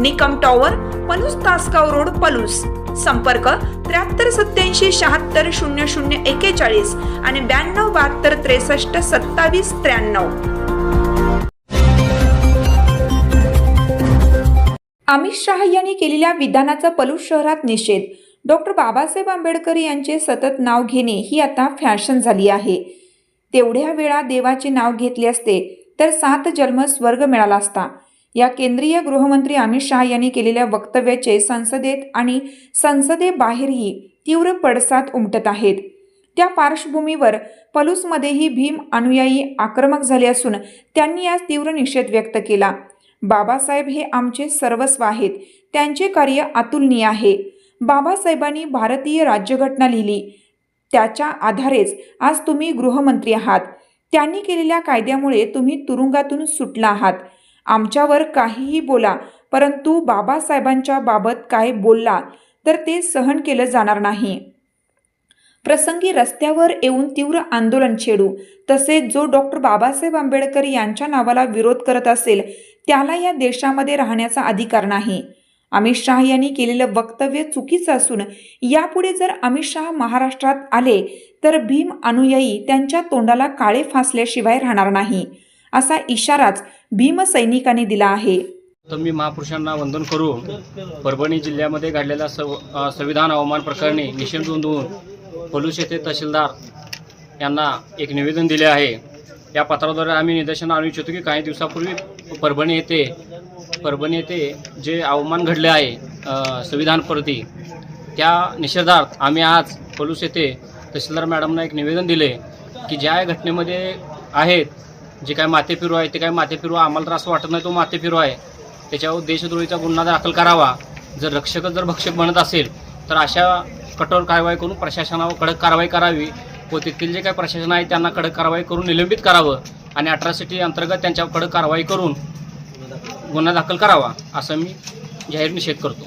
Nikam tower Palus Tasgaon road Palus. संपर्क त्र्याहत्तर सत्याऐंशी शहात्तर शून्य शून्य एकेचाळीस आणि ब्याण्णव बहात्तर त्रेसष्ट सत्तावीस त्र्याण्णव. अमित शहा यांनी केलेल्या विधानाचा पलूस शहरात निषेध. डॉक्टर बाबासाहेब आंबेडकर यांचे सतत नाव घेणे ही आता फॅशन झाली आहे. तेवढ्या वेळा देवाचे नाव घेतले असते तर सात जन्म स्वर्ग मिळाला असता. या केंद्रीय गृहमंत्री अमित शहा यांनी केलेल्या वक्तव्याचे संसदेत आणि संसदेबाहेरही तीव्र पडसाद उमटत आहेत. त्या पार्श्वभूमीवर पलूसमध्येही भीम अनुयायी आक्रमक झाले असून त्यांनी आज तीव्र निषेध व्यक्त केला. बाबासाहेब हे आमचे सर्वस्व आहेत. त्यांचे कार्य अतुलनीय आहे. बाबासाहेबांनी भारतीय राज्यघटना लिहिली. त्याच्या आधारेच आज तुम्ही गृहमंत्री आहात. त्यांनी केलेल्या कायद्यामुळे तुम्ही तुरुंगातून सुटला आहात. आमच्यावर काहीही बोला परंतु बाबासाहेबांच्या बाबत काय बोलला तर ते सहन केलं जाणार नाही. प्रसंगी रस्त्यावर येऊन तीव्र आंदोलन छेडू तसेच जो डॉक्टर बाबासाहेब आंबेडकर यांच्या नावाला विरोध करत असेल त्याला या देशामध्ये राहण्याचा अधिकार नाही. अमित शहा यांनी केलेलं वक्तव्य चुकीचं असून यापुढे जर अमित शहा महाराष्ट्रात आले तर भीम अनुयायी त्यांच्या तोंडाला काळे फासल्याशिवाय राहणार नाही. असा इशाराच भीम सैनिकांनी दिला आहे. तर मी महापुरुषांना वंदन करू. परभणी जिल्ह्यामध्ये घडलेल्या सव संविधान अवमान प्रकरणी निषेध नोंदवून पलूस येथे तहसीलदार यांना एक निवेदन दिले आहे. या पत्राद्वारे आम्ही निदर्शन आणू इच्छितो की काही दिवसापूर्वी परभणी येथे परभणी येथे जे अवमान घडले आहे संविधान प्रती त्या निषेधार्थ आम्ही आज पलूस येथे तहसीलदार मॅडमना एक निवेदन दिले की ज्या घटनेमध्ये आहेत जे काय माथेफिरू आहे ते काय माथेफिरू आम्हाला तर असं वाटत नाही तो माथेफिरू आहे. त्याच्यावर देशद्रोहीचा गुन्हा दाखल करावा. जर रक्षकच जर भक्षक बनत असेल तर अशा कठोर कारवाई करून प्रशासनावर कडक कारवाई करावी. व तेथील जे काही प्रशासन आहे त्यांना कडक कारवाई करून निलंबित करावं. आणि अठरासिटी अंतर्गत त्यांच्यावर कडक कारवाई करून गुन्हा दाखल करावा असं मी जाहीर निषेध करतो.